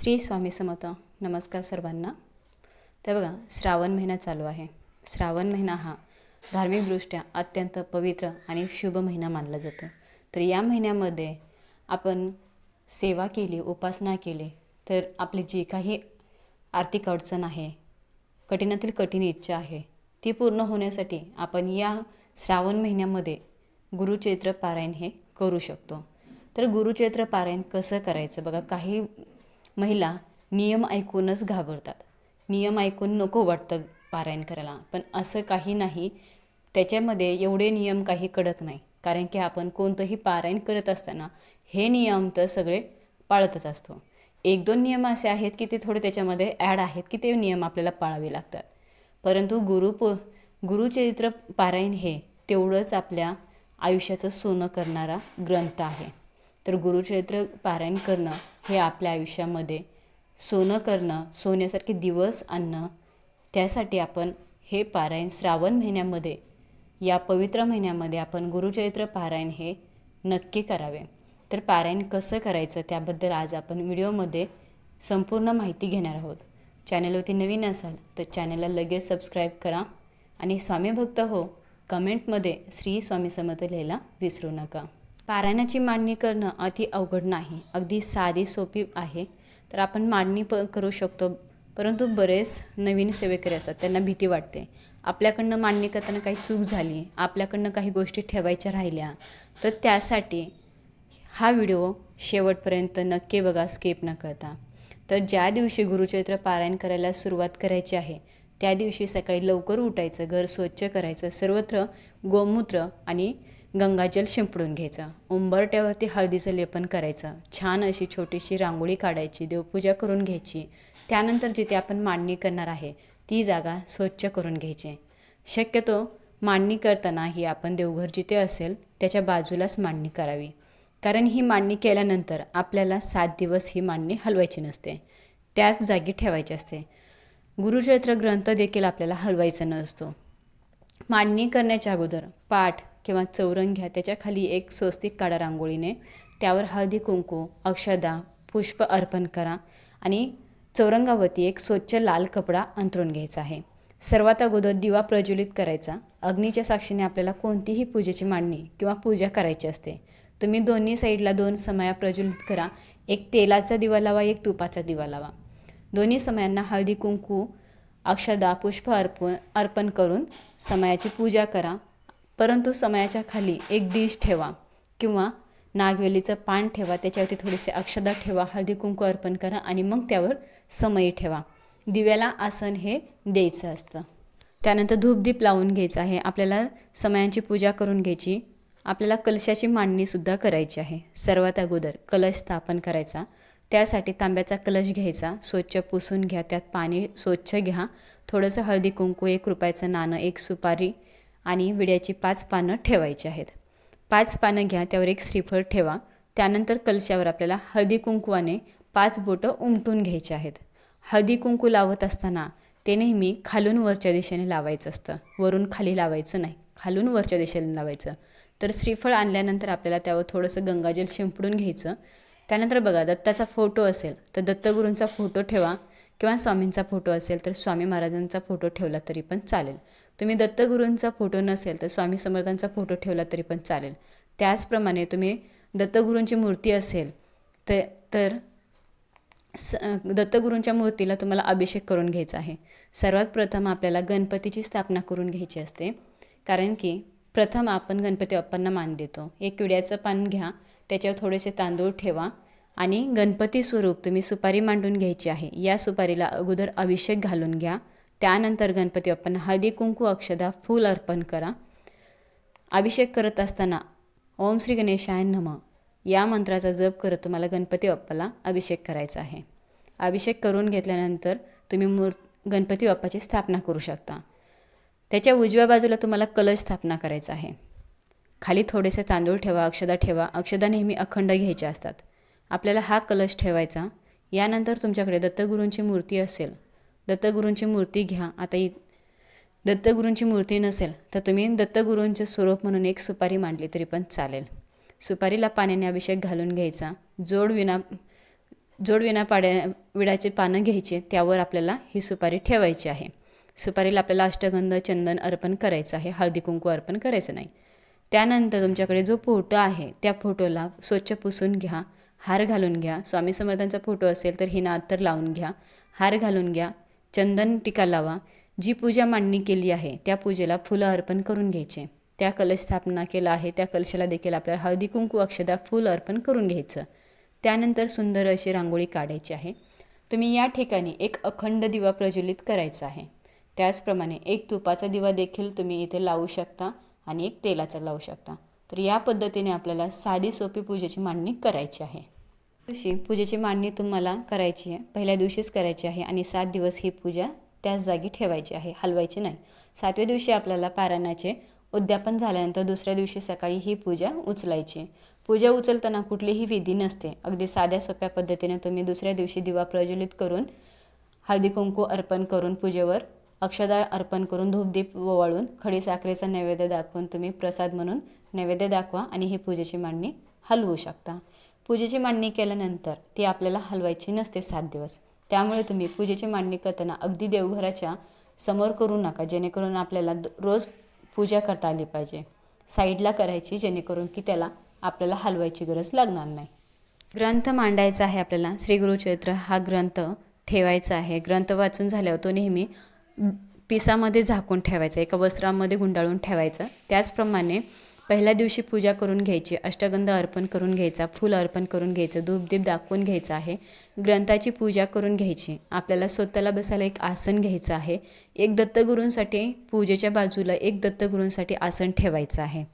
श्री स्वामी समत नमस्कार सर्वांना. तर बघा श्रावण महिना चालू आहे. श्रावण महिना हा धार्मिकदृष्ट्या अत्यंत पवित्र आणि शुभ महिना मानला जातो. तर या महिन्यामध्ये आपण सेवा केली उपासना केली तर आपली जी काही आर्थिक अडचण आहे कठीणातील कठीण इच्छा आहे ती पूर्ण होण्यासाठी आपण या श्रावण महिन्यामध्ये गुरुचैत्र पारायण हे करू शकतो. तर गुरुचैत्र पारायण कसं करायचं? बघा काही महिला नियम ऐकूनच घाबरतात. नियम ऐकून नको वाटतं पारायण करायला. पण असं काही नाही. त्याच्यामध्ये एवढे नियम काही कडक नाही. कारण की आपण कोणतंही पारायण करत असताना हे नियम तर सगळे पाळतच असतो. एक दोन नियम असे आहेत की ते थोडे त्याच्यामध्ये ॲड आहेत की ते नियम आपल्याला पाळावे लागतात. परंतु गुरुप गुरुचरित्र पारायण हे तेवढंच आपल्या आयुष्याचं सोनं करणारा ग्रंथ आहे. तर गुरुचरित्र पारायण करणं हे आपल्या आयुष्यामध्ये सोनं करणं सोन्यासारखे दिवस आणणं त्यासाठी आपण हे पारायण श्रावण महिन्यामध्ये या पवित्र महिन्यामध्ये आपण गुरुचरित्र पारायण हे नक्की करावे. तर पारायण कसं करायचं त्याबद्दल आज आपण व्हिडिओमध्ये संपूर्ण माहिती घेणार आहोत. चॅनलवरती नवीन असाल तर चॅनलला लगेच सबस्क्राईब करा आणि स्वामी भक्त हो कमेंटमध्ये श्री स्वामी समर्थ लिहायला विसरू नका. पारायणाची मांडणी करणं अति अवघड नाही. अगदी साधी सोपी आहे. तर आपण मांडणी प करू शकतो. परंतु बरेच नवीन सेवेकरी असतात. त्यांना भीती वाटते. आपल्याकडनं मांडणी करताना काही चूक झाली आपल्याकडनं काही गोष्टी ठेवायच्या राहिल्या तर त्यासाठी हा व्हिडिओ शेवटपर्यंत नक्की बघा स्किप न करता. तर ज्या दिवशी गुरुचरित्र पारायण करायला सुरुवात करायची आहे त्या दिवशी सकाळी लवकर उठायचं घर स्वच्छ करायचं सर्वत्र गोमूत्र आणि गंगाजल शिंपडून घ्यायचं. उंबरट्यावरती हळदीचं लेपन करायचं. छान अशी छोटीशी रांगोळी काढायची देवपूजा करून घ्यायची. त्यानंतर जिथे आपण मांडणी करणार आहे ती जागा स्वच्छ करून घ्यायची. शक्यतो मांडणी करताना ही आपण देवघर जिथे असेल त्याच्या बाजूलाच मांडणी करावी. कारण ही मांडणी केल्यानंतर आपल्याला सात दिवस ही मांडणी हलवायची नसते. त्याच जागी ठेवायची असते. गुरुचरित्र ग्रंथ देखील आपल्याला हलवायचा नसतो. मांडणी करण्याच्या अगोदर पाठ किंवा चौरंग घ्या. त्याच्याखाली एक स्वस्तिक काढा रांगोळीने त्यावर हळदी कुंकू अक्षदा पुष्प अर्पण करा आणि चौरंगावरती एक स्वच्छ लाल कपडा अंथरून घ्यायचा आहे. सर्वात अगोदर दिवा प्रज्वलित करायचा. अग्नीच्या साक्षीने आपल्याला कोणतीही पूजेची मांडणी किंवा पूजा करायची असते. तुम्ही दोन्ही साईडला दोन समया प्रज्वलित करा. एक तेलाचा दिवा लावा एक तुपाचा दिवा लावा. दोन्ही समयांना हळदी कुंकू अक्षदा पुष्प अर्पण अर्पण करून समयाची पूजा करा. परंतु समयाच्या खाली एक डिश ठेवा किंवा नागवेलीचं पान ठेवा त्याच्यावरती थोडेसे अक्षदा ठेवा हळदी कुंकू अर्पण करा आणि मग त्यावर समयी ठेवा. दिव्याला आसन हे द्यायचं असतं. त्यानंतर धूपदीप लावून घ्यायचं आहे. आपल्याला समयांची पूजा करून घ्यायची. आपल्याला कलशाची मांडणीसुद्धा करायची आहे. सर्वात अगोदर कलश स्थापन करायचा. त्यासाठी तांब्याचा कलश घ्यायचा. स्वच्छ पुसून घ्या. त्यात पाणी स्वच्छ घ्या. थोडंसं हळदी कुंकू एक रुपयाचं नाणं एक सुपारी आणि विड्याची पाच पानं ठेवायची आहेत. पाच पानं घ्या त्यावर एक श्रीफळ ठेवा. त्यानंतर कलशावर आपल्याला हळदी कुंकवाने पाच बोटं उमटून घ्यायची आहेत. हळदी कुंकू लावत असताना ते नेहमी खालून वरच्या दिशेने लावायचं असतं. वरून खाली लावायचं नाही खालून वरच्या दिशेने लावायचं. तर श्रीफळ आणल्यानंतर आपल्याला त्यावर थोडंसं गंगाजल शिंपडून घ्यायचं. त्यानंतर बघा दत्ताचा फोटो असेल तर दत्तगुरूंचा फोटो ठेवा किंवा स्वामींचा फोटो असेल तर स्वामी महाराजांचा फोटो ठेवला तरी पण चालेल. तुम्ही दत्तगुरूंचा फोटो नसेल तर स्वामी समर्थांचा फोटो ठेवला तरी पण चालेल. त्याचप्रमाणे तुम्ही दत्तगुरूंची मूर्ती असेल तर तर स दत्तगुरूंच्या मूर्तीला तुम्हाला अभिषेक करून घ्यायचा आहे. सर्वात प्रथम आपल्याला गणपतीची स्थापना करून घ्यायची असते. कारण की प्रथम आपण गणपती बाप्पांना मान देतो. एक किड्याचं पान घ्या त्याच्यावर थोडेसे तांदूळ ठेवा आणि गणपती स्वरूप तुम्ही सुपारी मांडून घ्यायची आहे. या सुपारीला अगोदर अभिषेक घालून घ्या. त्यानंतर गणपती बाप्पांना हळदी कुंकू अक्षदा फूल अर्पण करा. अभिषेक करत असताना ओम श्री गणेशाय नम. या मंत्राचा जप करत तुम्हाला गणपती बाप्पाला अभिषेक करायचा आहे. अभिषेक करून घेतल्यानंतर तुम्ही मूर गणपती बाप्पाची स्थापना करू शकता. त्याच्या उजव्या बाजूला तुम्हाला कलश स्थापना करायचा आहे. खाली थोडेसे तांदूळ ठेवा अक्षदा ठेवा. अक्षदा नेहमी अखंड घ्यायच्या असतात. आपल्याला हा कलश ठेवायचा. यानंतर तुमच्याकडे दत्तगुरूंची मूर्ती असेल. दत्तगुरूंची मूर्ती घ्या. आता इ दत्तगुरूंची मूर्ती नसेल तर तुम्ही दत्तगुरूंचे स्वरूप म्हणून एक सुपारी मांडली तरी पण चालेल. सुपारीला पाण्याने अभिषेक घालून घ्यायचा. जोड विना जोडविणा पाड्या विडाचे पानं घ्यायचे त्यावर आपल्याला ही सुपारी ठेवायची आहे. सुपारीला आपल्याला अष्टगंध चंदन अर्पण करायचं आहे. हळदी कुंकू अर्पण करायचं नाही. त्यानंतर तुमच्याकडे जो फोटो आहे त्या फोटोला स्वच्छ पुसून घ्या. हार घालून घ्या. स्वामी समर्थांचा फोटो असेल तर ही नाद तर लावून घ्या. हार घालून घ्या. चंदन टिका लावा जी पूजा मांडणी केली आहे त्या पूजेला फुलं अर्पण करून घ्यायचे. त्या कलश स्थापना केला आहे त्या कलशाला देखील आपल्याला हळदी कुंकू अक्षदा फूल अर्पण करून घ्यायचं. त्यानंतर सुंदर अशी रांगोळी काढायची आहे. तुम्ही या ठिकाणी एक अखंड दिवा प्रज्वलित करायचा आहे. त्याचप्रमाणे एक तुपाचा दिवा देखील तुम्ही इथे लावू शकता आणि एक तेलाचा लावू शकता. तर या पद्धतीने आपल्याला साधी सोपी पूजेची मांडणी करायची आहे. दिवशी पूजेची मांडणी तुम्हाला करायची आहे. पहिल्या दिवशीच करायची आहे आणि सात दिवस ही पूजा त्याच जागी ठेवायची आहे हलवायची नाही. सातव्या दिवशी आपल्याला पारायणाचे उद्यापन झाल्यानंतर दुसऱ्या दिवशी सकाळी ही पूजा उचलायची. पूजा उचलताना कुठलीही विधी नसते. अगदी साध्या सोप्या पद्धतीने तुम्ही दुसऱ्या दिवशी दिवा प्रज्वलित करून हळदी कुंकू अर्पण करून पूजेवर अक्षदा अर्पण करून धूपदीप ओवाळून खडी साखरेचा नैवेद्य दाखवून तुम्ही प्रसाद म्हणून नैवेद्य दाखवा आणि ही पूजेची मांडणी हलवू शकता. पूजेची मांडणी केल्यानंतर ती आपल्याला हलवायची नसते सात दिवस. त्यामुळे तुम्ही पूजेची मांडणी करताना अगदी देवघराच्या समोर करू नका जेणेकरून आपल्याला द- रोज पूजा करता आली पाहिजे. साईडला करायची जेणेकरून की त्याला आपल्याला हलवायची गरज लागणार नाही. ग्रंथ मांडायचा आहे आपल्याला. श्री गुरुचरित्र हा ग्रंथ ठेवायचा आहे. ग्रंथ वाचून झाल्यावर तो नेहमी पिसामध्ये झाकून ठेवायचा एका वस्त्रामध्ये गुंडाळून ठेवायचा. त्याचप्रमाणे पहिल्या दिवशी पूजा करून घ्यायची अष्टगंध अर्पण करून घ्यायचा फूल अर्पण करून घ्यायचं धूपदीप दाखवून घ्यायचं आहे ग्रंथाची पूजा करून घ्यायची. आपल्याला स्वतःला बसायला एक आसन घ्यायचं आहे. एक दत्तगुरूंसाठी पूजेच्या बाजूला एक दत्तगुरूंसाठी आसन ठेवायचं आहे.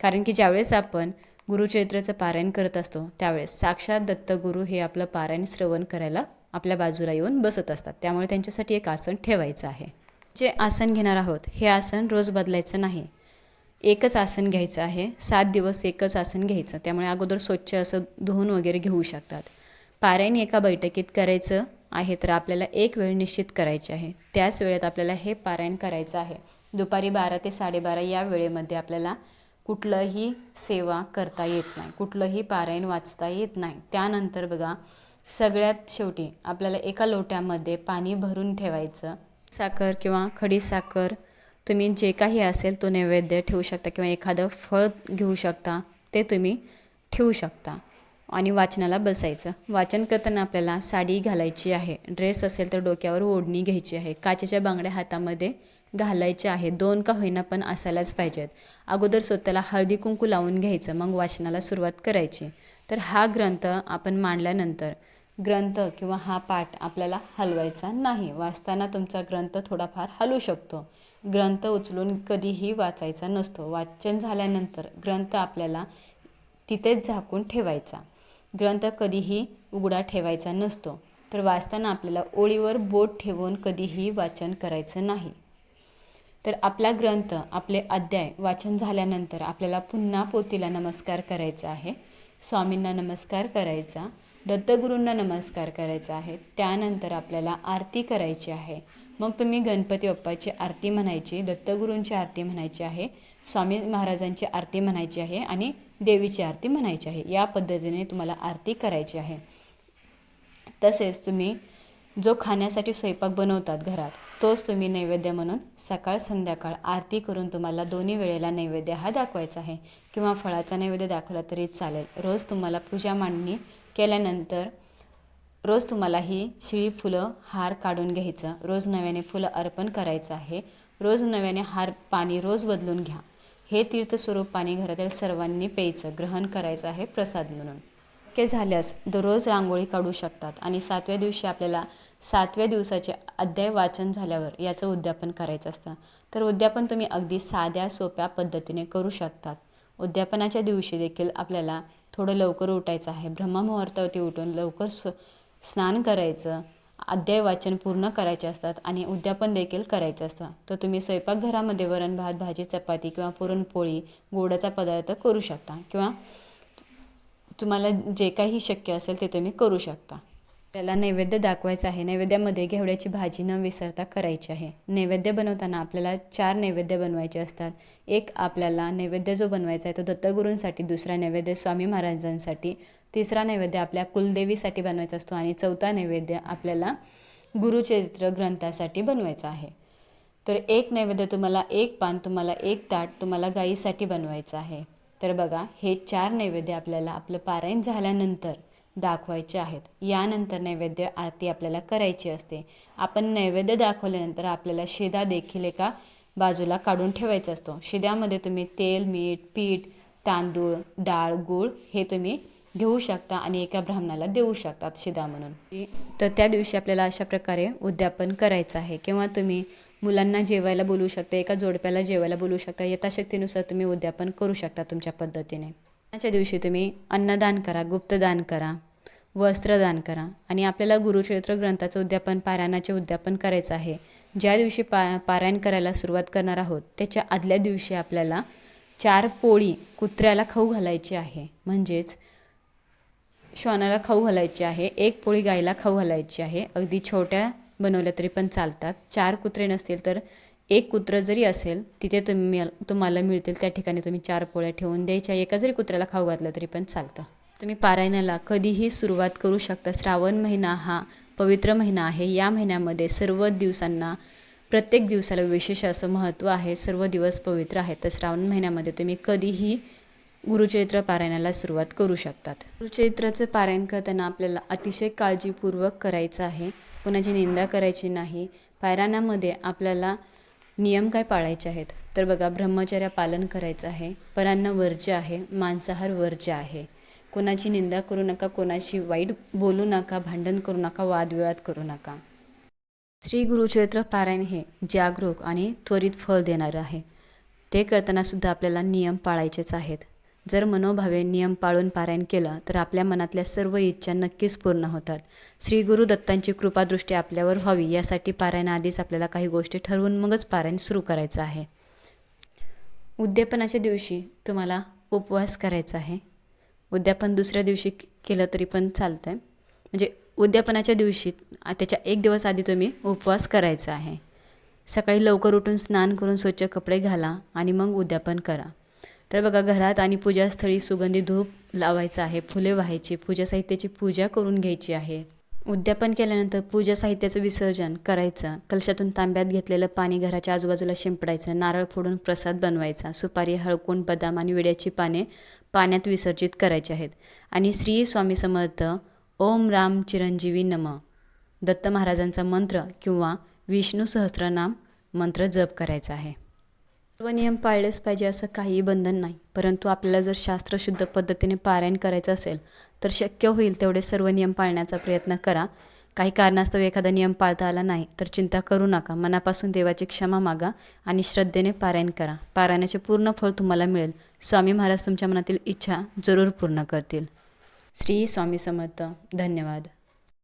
कारण की ज्यावेळेस आपण गुरुचरित्राचं पारायण करत असतो त्यावेळेस साक्षात दत्तगुरू हे आपलं पारायण श्रवण करायला आपल्या बाजूला येऊन बसत असतात. त्यामुळे त्यांच्यासाठी एक आसन ठेवायचं आहे. जे आसन घेणार आहोत हे आसन रोज बदलायचं नाही. एकच आसन घ्यायचं आहे. सात दिवस एकच आसन घ्यायचं. त्यामुळे अगोदर स्वच्छ असं धुवून वगैरे घेऊ शकतात. पारायण एका बैठकीत करायचं आहे तर आपल्याला एक वेळ निश्चित करायची आहे. त्याच वेळेत आपल्याला हे पारायण करायचं आहे. दुपारी बारा ते साडेबारा या वेळेमध्ये आपल्याला कुठलंही सेवा करता येत नाही. कुठलंही पारायण वाचता येत नाही. त्यानंतर बघा सगळ्यात शेवटी आपल्याला एका लोट्यामध्ये पाणी भरून ठेवायचं. साखर किंवा खडी साखर तुम्ही जे काही असेल तो नैवेद्य ठेवू शकता किंवा एखादं फळ घेऊ शकता ते तुम्ही ठेवू शकता. आणि वाचनाला बसायचं. वाचन करताना आपल्याला साडी घालायची आहे ड्रेस असेल तर डोक्यावर ओढणी घ्यायची आहे काचेच्या बांगड्या हातामध्ये घालायच्या आहे दोन का होईना पण असायलाच पाहिजेत. अगोदर स्वतःला हळदी कुंकू लावून घ्यायचं मग वाचनाला सुरुवात करायची. तर हा ग्रंथ आपण मांडल्यानंतर ग्रंथ किंवा हा पाठ आपल्याला हलवायचा नाही. वाचताना तुमचा ग्रंथ थोडाफार हलू शकतो. ग्रंथ उचलून कधीही वाचायचा नसतो. वाचन झाल्यानंतर ग्रंथ आपल्याला तिथेच झाकून ठेवायचा. ग्रंथ कधीही उघडा ठेवायचा नसतो. तर वाचताना आपल्याला ओळीवर बोट ठेवून कधीही वाचन करायचं नाही. तर आपला ग्रंथ आपले अध्याय वाचन झाल्यानंतर आपल्याला पुन्हा पोतीला नमस्कार करायचा आहे. स्वामींना नमस्कार करायचा दत्तगुरूंना नमस्कार करायचा आहे. त्यानंतर आपल्याला आरती करायची आहे. मग तुम्ही गणपती बाप्पाची आरती म्हणायची दत्तगुरूंची आरती म्हणायची आहे स्वामी महाराजांची आरती म्हणायची आहे आणि देवीची आरती म्हणायची आहे. या पद्धतीने तुम्हाला आरती करायची आहे. तसेच तुम्ही जो खाण्यासाठी स्वयंपाक बनवतात घरात तोच तुम्ही नैवेद्य म्हणून सकाळ संध्याकाळ आरती करून तुम्हाला दोन्ही वेळेला नैवेद्य हा दाखवायचा आहे. किंवा फळाचा नैवेद्य दाखवला तरी चालेल. रोज तुम्हाला पूजा मांडणी केल्यानंतर रोज तुम्हाला ही शिळी फुलं हार काढून घ्यायचं. रोज नव्याने फुलं अर्पण करायचं आहे. रोज नव्याने हार पाणी रोज बदलून घ्या. हे तीर्थस्वरूप पाणी घरातील सर्वांनी प्यायचं ग्रहण करायचं आहे प्रसाद म्हणून. शक्य झाल्यास दररोज रांगोळी काढू शकतात आणि सातव्या दिवशी आपल्याला सातव्या दिवसाचे अध्याय वाचन झाल्यावर याचं उद्यापन करायचं असतं. तर उद्यापन तुम्ही अगदी साध्या सोप्या पद्धतीने करू शकतात. उद्यापनाच्या दिवशी देखील आपल्याला थोडं लवकर उठायचं आहे. ब्रह्ममुहूर्तावरती उठून लवकर स्व स्नान करायचं अध्याय वाचन पूर्ण करायचे असतात आणि उद्यापन देखील करायचं असतं. तर तुम्ही स्वयंपाकघरामध्ये वरण भात भाजी चपाती किंवा पुरणपोळी गोडाचा पदार्थ करू शकता किंवा तुम्हाला जे काही शक्य असेल ते तुम्ही करू शकता. त्याला नैवेद्य दाखवायचं आहे. नैवेद्यामध्ये घेवड्याची भाजी न विसरता करायची आहे. नैवेद्य बनवताना आपल्याला चार नैवेद्य बनवायचे असतात. एक आपल्याला नैवेद्य जो बनवायचा आहे तो दत्तगुरूंसाठी दुसरा नैवेद्य स्वामी महाराजांसाठी तिसरा नैवेद्य आपल्या कुलदेवीसाठी बनवायचा असतो आणि चौथा नैवेद्य आपल्याला गुरुचरित्र ग्रंथासाठी बनवायचा आहे. तर एक नैवेद्य तुम्हाला एक पान तुम्हाला एक ताट तुम्हाला गाईसाठी बनवायचं आहे. तर बघा हे चार नैवेद्य आपल्याला आपलं पारायण झाल्यानंतर दाखवायचे आहेत. यानंतर नैवेद्य आरती आपल्याला करायची असते. आपण नैवेद्य दाखवल्यानंतर आपल्याला शिदा देखील एका बाजूला काढून ठेवायचा असतो. शिद्यामध्ये तुम्ही तेल मीठ पीठ तांदूळ डाळ गूळ हे तुम्ही घेऊ शकता आणि एका ब्राह्मणाला देऊ शकतात शिदा म्हणून. तर त्या दिवशी आपल्याला अशा प्रकारे उद्यापन करायचं आहे. किंवा तुम्ही मुलांना जेवायला बोलू शकता एका जोडप्याला जेवायला बोलू शकता यथाशक्तीनुसार तुम्ही उद्यापन करू शकता तुमच्या पद्धतीने. अन्नाच्या दिवशी तुम्ही अन्नदान करा गुप्तदान करा वस्त्रदान करा आणि आपल्याला गुरुचरित्र ग्रंथाचं उद्यापन पारायणाचे उद्यापन करायचं आहे. ज्या दिवशी पा पारायण करायला सुरुवात करणार आहोत त्याच्या आदल्या दिवशी आपल्याला चार पोळी कुत्र्याला खाऊ घालायची आहे. म्हणजेच श्वानाला खाऊ घालायची आहे. एक पोळी गाईला खाऊ घालायची आहे. अगदी छोट्या बनवल्या तरी पण चालतात. चार कुत्रे नसतील तर एक कुत्रं जरी असेल तिथे तुम्ही तुम्हाला मिळतील त्या ठिकाणी तुम्ही चार पोळ्या ठेवून द्यायच्या. एका जरी कुत्र्याला खाऊ घातलं तरी पण चालतं. तुम्ही पारायणाला कधीही सुरुवात करू शकता. श्रावण महिना हा पवित्र महिना आहे. या महिन्यामध्ये सर्व दिवसांना प्रत्येक दिवसाला विशेष असं महत्त्व आहे. सर्व दिवस पवित्र आहेत. तर श्रावण महिन्यामध्ये तुम्ही कधीही गुरुचरित्र पारायणाला सुरुवात करू शकतात. गुरुचरित्राचं पारायण करताना आपल्याला अतिशय काळजीपूर्वक करायचं आहे. कोणाची निंदा करायची नाही. पारायणामध्ये आपल्याला नियम काय पाळायचे आहेत? तर बघा ब्रह्मचर्य पालन करायचं आहे. परान्न वर्ज्य आहे. मांसाहार वर्ज्य आहे. कोणाची निंदा करू नका कोणाशी वाईट बोलू नका भांडण करू नका वादविवाद करू नका. श्री गुरुचरित्र पारायण हे जागरूक आणि त्वरित फळ देणारं आहे. ते करताना सुद्धा आपल्याला नियम पाळायचेच आहेत. जर मनोभावे नियम पाळून पारायण केलं तर आपल्या मनातल्या सर्व इच्छा नक्कीच पूर्ण होतात. श्री गुरु दत्तांची कृपादृष्टी आपल्यावर व्हावी यासाठी पारायणाआधीच आपल्याला काही गोष्टी ठरवून मगच पारायण सुरू करायचं आहे. उद्यापनाच्या दिवशी तुम्हाला उपवास करायचा आहे. उद्यापन दुसऱ्या दिवशी केलं तरी पण चालतं आहे म्हणजे उद्यापनाच्या दिवशी त्याच्या एक दिवस आधी तुम्ही उपवास करायचा आहे. सकाळी लवकर उठून स्नान करून स्वच्छ कपडे घाला आणि मग उद्यापन करा. तर बघा घरात आणि पूजास्थळी सुगंधी धूप लावायचं आहे. फुले व्हायची पूजा साहित्याची पूजा करून घ्यायची आहे. उद्यापन केल्यानंतर पूजा साहित्याचं विसर्जन करायचं. कलशातून तांब्यात घेतलेलं पाणी घराच्या आजूबाजूला शिंपडायचं. नारळ फोडून प्रसाद बनवायचा. सुपारी हळकून बदाम आणि विड्याची पाने पाण्यात विसर्जित करायचे आहेत. आणि श्री स्वामी समर्थ ओम राम चिरंजीवी नम. दत्त महाराजांचा मंत्र किंवा विष्णू सहस्रनाम मंत्र जप करायचा आहे. सर्व नियम पाळलेच पाहिजे असं काहीही बंधन नाही. परंतु आपल्याला जर शास्त्रशुद्ध पद्धतीने पारायण करायचं असेल तर शक्य होईल तेवढे सर्व नियम पाळण्याचा प्रयत्न करा. काही कारणास्तव एखादा नियम पाळता आला नाही तर चिंता करू नका. मनापासून देवाची क्षमा मागा आणि श्रद्धेने पारायण करा. पारायणाचे पूर्ण फळ तुम्हाला मिळेल. स्वामी महाराज तुमच्या मनातील इच्छा जरूर पूर्ण करतील. श्री स्वामी समर्थ. धन्यवाद.